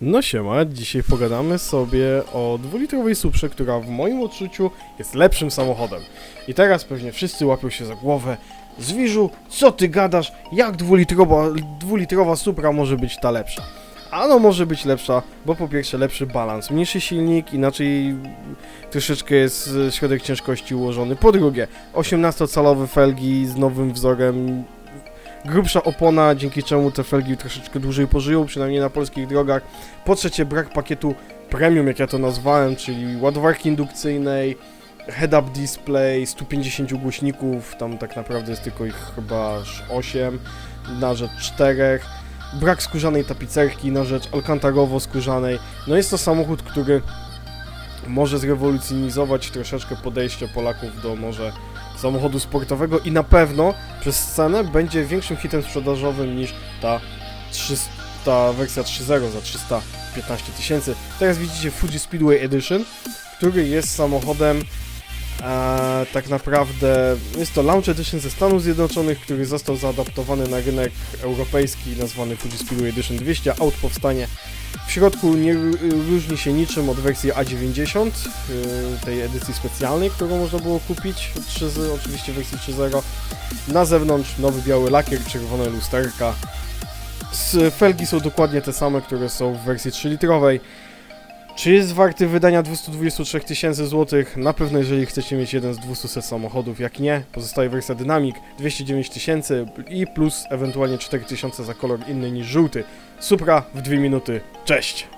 No siema, dzisiaj pogadamy sobie o dwulitrowej Suprze, która w moim odczuciu jest lepszym samochodem. I teraz pewnie wszyscy łapią się za głowę. Zwiżu, co ty gadasz? Jak dwulitrowa, dwulitrowa Supra może być ta lepsza? Ano może być lepsza, bo po pierwsze lepszy balans, mniejszy silnik, inaczej troszeczkę jest e, środek ciężkości ułożony. Po drugie, 18-calowe felgi z nowym wzorem, grubsza opona, dzięki czemu te felgi troszeczkę dłużej pożyją, przynajmniej na polskich drogach. Po trzecie, brak pakietu premium, jak ja to nazwałem, czyli ładowarki indukcyjnej, head-up display, 150 głośników, tam tak naprawdę jest tylko ich chyba aż 8 na rzecz 4. Brak skórzanej tapicerki na rzecz alcantarowo-skórzanej. No jest to samochód, który może zrewolucjonizować troszeczkę podejście Polaków do może samochodu sportowego i na pewno przez cenę będzie większym hitem sprzedażowym niż ta 300, ta wersja 3.0 za 315 tysięcy. Teraz widzicie Fuji Speedway Edition, który jest samochodem e, tak naprawdę jest to Launch Edition ze Stanów Zjednoczonych, który został zaadaptowany na rynek europejski nazwany Fuji Speedway Edition 200. Aut powstanie w środku nie różni się niczym od wersji A90, yy, tej edycji specjalnej, którą można było kupić, 3, oczywiście wersji 3.0. Na zewnątrz nowy biały lakier, czerwone lusterka. Z felgi są dokładnie te same, które są w wersji 3-litrowej. Czy jest warty wydania 223 tysięcy złotych? Na pewno, jeżeli chcecie mieć jeden z 200 samochodów. Jak nie, pozostaje wersja Dynamic 209 tysięcy i plus ewentualnie 4 tysiące za kolor inny niż żółty. Supra w 2 minuty. Cześć!